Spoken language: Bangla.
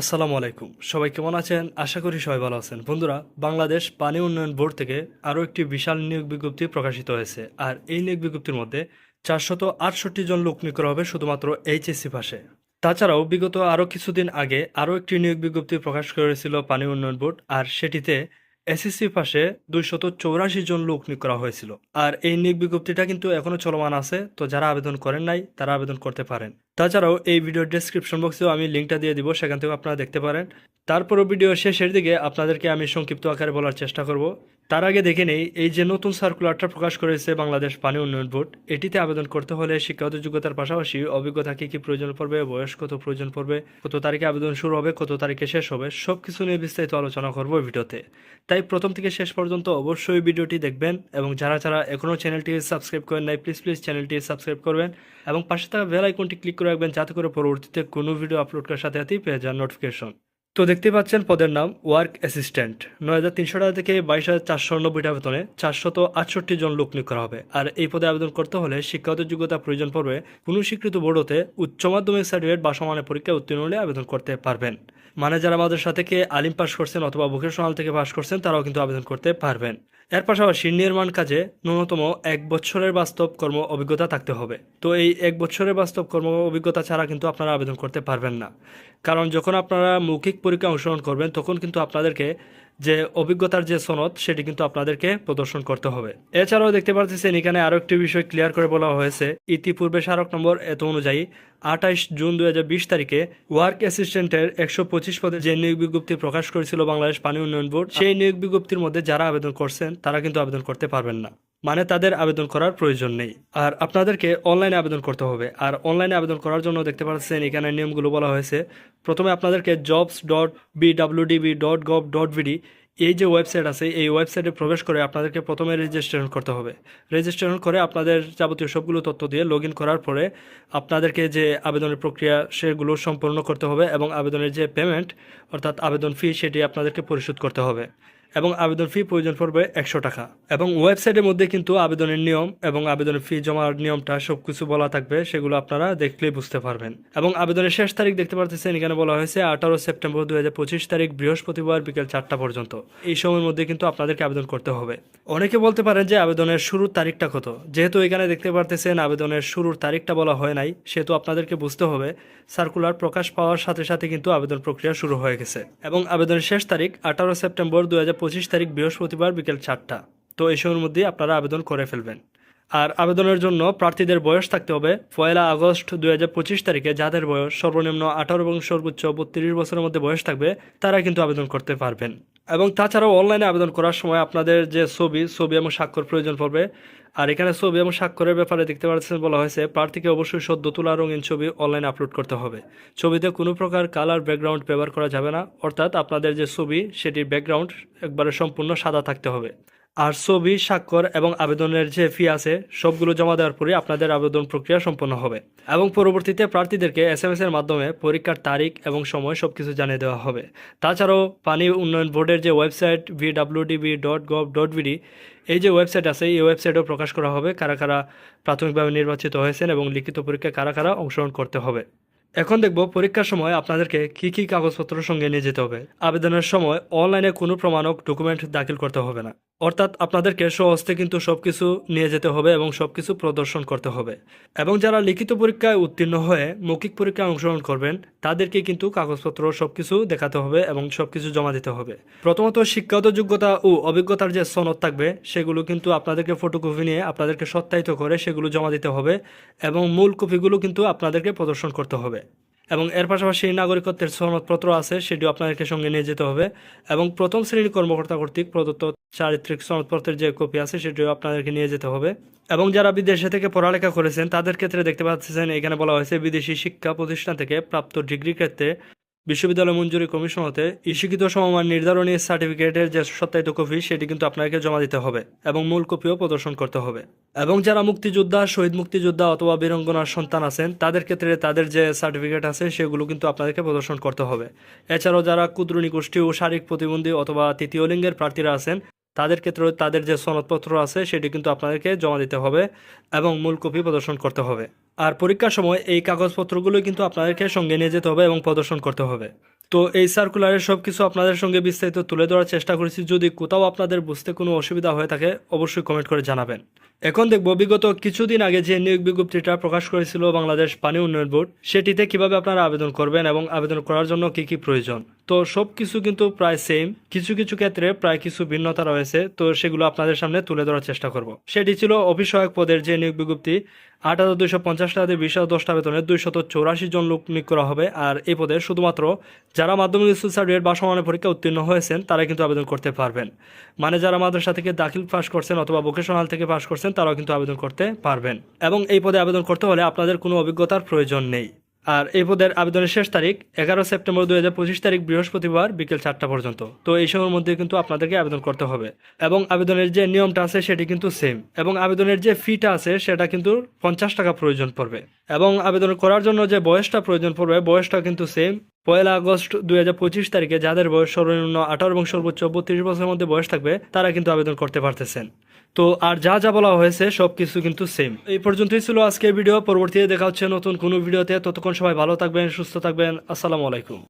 আসসালামু আলাইকুম। সবাই কেমন আছেন? আশা করি সবাই ভালো আছেন। বন্ধুরা, বাংলাদেশ পানি উন্নয়ন বোর্ড থেকে আরও একটি বিশাল নিয়োগ বিজ্ঞপ্তি প্রকাশিত হয়েছে। আর এই নিয়োগ বিজ্ঞপ্তির মধ্যে চারশত আটষট্টি জন লোক নিয়োগ করা হবে শুধুমাত্র এইচএসসি পাশে। তাছাড়াও, বিগত আরও কিছুদিন আগে আরও একটি নিয়োগ বিজ্ঞপ্তি প্রকাশ করেছিল পানি উন্নয়ন বোর্ড, আর সেটিতে এসএসসি পাশে দুইশত চৌরাশি জন লোক নিয়োগ করা হয়েছিল। আর এই নিয়োগ বিজ্ঞপ্তিটা কিন্তু এখনও চলমান আছে, তো যারা আবেদন করেন নাই, তারা আবেদন করতে পারেন। তাছাড়াও এই ভিডিওর ডেসক্রিপশন বক্সেও আমি লিঙ্কটা দিয়ে দিব, সেখান থেকে আপনারা দেখতে পারেন। তারপরও ভিডিও শেষের দিকে আপনাদেরকে আমি সংক্ষিপ্ত আকারে বলার চেষ্টা করব। তার আগে দেখে নেই, এই যে নতুন সার্কুলারটা প্রকাশ করেছে বাংলাদেশ পানি উন্নয়ন বোর্ড, এটিতে আবেদন করতে হলে শিক্ষাগত যোগ্যতার পাশাপাশি অভিজ্ঞতা কী কী প্রয়োজন পড়বে, বয়স কত প্রয়োজন পড়বে, কত তারিখে আবেদন শুরু হবে, কত তারিখে শেষ হবে সব কিছু নিয়ে বিস্তারিত আলোচনা করব ভিডিওতে। তাই প্রথম থেকে শেষ পর্যন্ত অবশ্যই ভিডিওটি দেখবেন এবং যারা যারা এখনও চ্যানেলটি সাবস্ক্রাইব করেন নাই প্লিজ প্লিজ চ্যানেলটি সাবস্ক্রাইব করবেন এবং পাশে থাকা বেল আইকনটি ক্লিক করে রাখবেন যাতে করে পরবর্তীতে কোনো ভিডিও আপলোড করার সাথে সাথেই পেয়ে যান নোটিফিকেশন তো দেখতে পাচ্ছেন পদের নাম ওয়ার্ক অ্যাসিস্ট্যান্ট নয় হাজার তিনশো টাকা থেকে বাইশ হাজার চারশো নব্বই বেতনে চারশত আটষট্টি জন লোক নিয়োগ করা হবে। আর এই পদে আবেদন করতে হলে শিক্ষাগত যোগ্যতা প্রয়োজন পড়বে। কোনো স্বীকৃত বোর্ডতে উচ্চ মাধ্যমিক সার্টিফিকেট বা সমানের পরীক্ষায় উত্তীর্ণ হলে আবেদন করতে পারবেন। মানে যারা মাদ্রাসা থেকে আলিম পাস করছেন অথবা ভোকেশনাল থেকে পাস করছেন, তারাও কিন্তু আবেদন করতে পারবেন। এর পাশাপাশি নির্মাণ কাজে ন্যূনতম এক বছরের বাস্তব কর্ম অভিজ্ঞতা থাকতে হবে। তো এই এক বছরের বাস্তব কর্ম অভিজ্ঞতা ছাড়া কিন্তু আপনারা আবেদন করতে পারবেন না। কারণ যখন আপনারা মৌখিক পরীক্ষা অংশগ্রহণ করবেন, তখন কিন্তু আপনাদেরকে যে অভিজ্ঞতার যে সনদ, সেটি কিন্তু আপনাদেরকে প্রদর্শন করতে হবে। এছাড়াও দেখতে পাচ্ছেন এখানে আরও একটি বিষয় ক্লিয়ার করে বলা হয়েছে। ইতিপূর্বে স্মারক নম্বর এত অনুযায়ী আঠাইশ জুন দু বিশ তারিখে ওয়ার্ক অ্যাসিস্ট্যান্টের একশো পঁচিশ পদে যে নিয়োগ বিজ্ঞপ্তি প্রকাশ করেছিল বাংলাদেশ পানি উন্নয়ন বোর্ড, সেই নিয়োগ বিজ্ঞপ্তির মধ্যে যারা আবেদন করছেন, তারা কিন্তু আবেদন করতে পারবেন না। মানে তাদের আবেদন করার প্রয়োজন নেই। আর আপনাদেরকে অনলাইনে আবেদন করতে হবে। আর অনলাইনে আবেদন করার জন্য দেখতে পাচ্ছেন, এখানে নিয়মগুলো বলা হয়েছে। প্রথমে আপনাদেরকে jobs dot B W D B dot gov dot BD এই যে ওয়েবসাইট আছে, এই ওয়েবসাইটে প্রবেশ করে আপনাদেরকে প্রথমে রেজিস্ট্রেশন করতে হবে। রেজিস্ট্রেশন করে আপনাদের যাবতীয় সবগুলো তথ্য দিয়ে লগ করার পরে আপনাদেরকে যে আবেদনের প্রক্রিয়া, সেগুলো সম্পূর্ণ করতে হবে এবং আবেদনের যে পেমেন্ট অর্থাৎ আবেদন ফি সেটি আপনাদেরকে পরিশোধ করতে হবে। এবং আবেদন ফি প্রয়োজন পড়বে একশো টাকা। এবং ওয়েবসাইটের মধ্যে কিন্তু আবেদনের নিয়ম এবং আবেদনের ফি জমার নিয়মটা সব কিছু বলা থাকবে, সেগুলো আপনারা দেখলেই বুঝতে পারবেন। এবং আবেদনের শেষ তারিখ দেখতে পারতেছেন, এখানে বলা হয়েছে আঠারো সেপ্টেম্বর দুহাজার পঁচিশ তারিখ বৃহস্পতিবার বিকেল চারটা পর্যন্ত। এই সময়ের মধ্যে কিন্তু আপনাদেরকে আবেদন করতে হবে। অনেকে বলতে পারেন যে আবেদনের শুরুর তারিখটা কত? যেহেতু এখানে দেখতে পারতেছেন আবেদনের শুরুর তারিখটা বলা হয় নাই, সেহেতু আপনাদেরকে বুঝতে হবে সার্কুলার প্রকাশ পাওয়ার সাথে সাথে কিন্তু আবেদন প্রক্রিয়া শুরু হয়ে গেছে। এবং আবেদনের শেষ তারিখ আঠারো সেপ্টেম্বর দুই হাজার পঁচিশ তারিখ বৃহস্পতিবার বিকেল চারটা। তো এই সময়ের মধ্যে আপনারা আবেদন করে ফেলবেন। আর আবেদনের জন্য প্রার্থীদের বয়স থাকতে হবে পয়লা আগস্ট দুই হাজার পঁচিশ তারিখে। যাদের বয়স সর্বনিম্ন আঠারো এবং সর্বোচ্চ বত্রিশ বছরের মধ্যে বয়স থাকবে, তারা কিন্তু আবেদন করতে পারবেন। এবং তাছাড়াও অনলাইনে আবেদন করার সময় আপনাদের যে ছবি ছবি এবং স্বাক্ষর প্রয়োজন পড়বে আর এখানে ছবি এবং স্বাক্ষরের ব্যাপারে দেখতে পাচ্ছেন বলা হয়েছে, প্রার্থীকে অবশ্যই সদ্য তোলা রঙিন ছবি অনলাইনে আপলোড করতে হবে। ছবিতে কোনো প্রকার কালার, ব্যাকগ্রাউন্ড ব্যবহার করা যাবে না। অর্থাৎ আপনাদের যে ছবি, সেটির ব্যাকগ্রাউন্ড একবারে সম্পূর্ণ সাদা থাকতে হবে। আর ছবি স্বাক্ষর এবং আবেদনের যে ফি আছে, সবগুলো জমা দেওয়ার পরে আপনাদের আবেদন প্রক্রিয়া সম্পন্ন হবে। এবং পরবর্তীতে প্রার্থীদেরকে এস এম এর মাধ্যমে পরীক্ষার তারিখ এবং সময় সব কিছু জানিয়ে দেওয়া হবে। তাছাড়াও পানি উন্নয়ন বোর্ডের যে website V W D B dot gov dot BD এই যে ওয়েবসাইট আছে, এই ওয়েবসাইটেও প্রকাশ করা হবে কারা কারা প্রাথমিকভাবে নির্বাচিত হয়েছেন এবং লিখিত পরীক্ষায় কারা কারা অংশগ্রহণ করতে হবে। এখন দেখব পরীক্ষার সময় আপনাদেরকে কি কি কাগজপত্র সঙ্গে নিয়ে যেতে হবে। আবেদনের সময় অনলাইনে কোনো প্রমাণক ডকুমেন্ট দাখিল করতে হবে না। অর্থাৎ আপনাদেরকে সহজতে কিন্তু সব কিছু নিয়ে যেতে হবে এবং সব কিছু প্রদর্শন করতে হবে। এবং যারা লিখিত পরীক্ষায় উত্তীর্ণ হয়ে মৌখিক পরীক্ষায় অংশগ্রহণ করবেন, তাদেরকে কিন্তু কাগজপত্র সব কিছু দেখাতে হবে এবং সব কিছু জমা দিতে হবে। প্রথমত শিক্ষাগত যোগ্যতা ও অভিজ্ঞতার যে সনদ থাকবে, সেগুলো কিন্তু আপনাদেরকে ফটোকপি নিয়ে আপনাদেরকে সত্যায়িত করে সেগুলো জমা দিতে হবে এবং মূল কপিগুলো কিন্তু আপনাদেরকে প্রদর্শন করতে হবে। এবং এর পাশাপাশি নাগরিকত্বের সনদপত্র আছে, সেটিও আপনাদেরকে সঙ্গে নিয়ে যেতে হবে। এবং প্রথম শ্রেণির কর্মকর্তা কর্তৃক প্রদত্ত চারিত্রিক সনদপত্রের যে কপি আছে, সেটিও আপনাদেরকে নিয়ে যেতে হবে। এবং যারা বিদেশে থেকে পড়ালেখা করেছেন, তাদের ক্ষেত্রে দেখতে পাচ্ছেন, এখানে বলা হয়েছে, বিদেশি শিক্ষা প্রতিষ্ঠান থেকে প্রাপ্ত ডিগ্রি ক্ষেত্রে বিশ্ববিদ্যালয় মঞ্জুরি কমিশন হতে শিক্ষিত সমমান নির্ধারণী সার্টিফিকেটের যে সত্যায়িত কপি, সেটি কিন্তু আপনাকে জমা দিতে হবে এবং মূল কপিও প্রদর্শন করতে হবে। এবং যারা মুক্তিযোদ্ধা, শহীদ মুক্তিযোদ্ধা অথবা বীরঙ্গনার সন্তান আছেন, তাদের ক্ষেত্রে তাদের যে সার্টিফিকেট আছে, সেগুলো কিন্তু আপনাদেরকে প্রদর্শন করতে হবে। এছাড়াও যারা ক্ষুদ্রনী গোষ্ঠী ও শারীরিক প্রতিবন্ধী অথবা তৃতীয় লিঙ্গের প্রার্থীরা আছেন তাদের ক্ষেত্রে তাদের যে সনদপত্র আছে, সেটি কিন্তু আপনাদেরকে জমা দিতে হবে এবং মূল কপি প্রদর্শন করতে হবে। আর পরীক্ষার সময় এই কাগজপত্রগুলো কিন্তু আপনাদেরকে সঙ্গে নিয়ে যেতে হবে এবং প্রদর্শন করতে হবে। তো এই সার্কুলারের সব কিছু আপনাদের সঙ্গে বিস্তারিত তুলে ধরার চেষ্টা করেছি। যদি কোথাও আপনাদের বুঝতে কোনো অসুবিধা হয়ে থাকে, অবশ্যই কমেন্ট করে জানাবেন। এখন দেখব বিগত কিছুদিন আগে যে নিয়োগ বিজ্ঞপ্তিটা প্রকাশ করেছিল বাংলাদেশ পানি উন্নয়ন বোর্ড, সেটিতে কীভাবে আপনারা আবেদন করবেন এবং আবেদন করার জন্য কি কি প্রয়োজন? তো সব কিছু কিন্তু প্রায় সেম কিছু কিছু ক্ষেত্রে প্রায় কিছু ভিন্নতা রয়েছে, তো সেগুলো আপনাদের সামনে তুলে ধরার চেষ্টা করব। সেটি ছিল অফিস সহায়ক পদের যে নিয়োগ বিজ্ঞপ্তি, আট হাজার দুইশো পঞ্চাশ টাকা দিয়ে বিশ হাজার বেতনে দুইশত চৌরাশি জন লোক নিয়োগ করা হবে। আর এই পদে শুধুমাত্র যারা মাধ্যমিক স্কুল সার্টিফিকেট বা সমানের পরীক্ষা উত্তীর্ণ হয়েছেন, তারা কিন্তু আবেদন করতে পারবেন। মানে যারা মাদ্রাসা থেকে দাখিল পাশ করছেন অথবা ভোকেশনাল থেকে পাশ করছেন, তারাও কিন্তু আবেদন করতে পারবেন। এবং এই পদে আবেদন করতে হলে আপনাদের কোনো অভিজ্ঞতার প্রয়োজন নেই। আর এই পদের আবেদনের শেষ তারিখ এগারো সেপ্টেম্বর দুই হাজার পঁচিশ তারিখ বৃহস্পতিবার বিকেল চারটা পর্যন্ত। তো এই সময়ের মধ্যে কিন্তু আপনাদেরকে আবেদন করতে হবে। এবং আবেদনের যে নিয়মটা আছে সেটি কিন্তু সেম এবং আবেদনের যে ফিটা আছে সেটা কিন্তু পঞ্চাশ টাকা প্রয়োজন পড়বে। এবং আবেদন করার জন্য যে বয়সটা প্রয়োজন পড়বে বয়সটা কিন্তু সেম পয়লা আগস্ট দুই হাজার পঁচিশ তারিখে যাদের বয়স সর্বনিম্ন আঠারো এবং সর্বোচ্চ বত্রিশ বছরের মধ্যে বয়স থাকবে, তারা কিন্তু আবেদন করতে পারতেছেন। তো আর যা যা বলা হয়েছে, সব কিছু কিন্তু সেম এই পর্যন্তই ছিল আজকের ভিডিও পরবর্তীতে দেখা হচ্ছে নতুন কোনো ভিডিওতে ততক্ষণ সবাই ভালো থাকবেন, সুস্থ থাকবেন। আসসালামু আলাইকুম।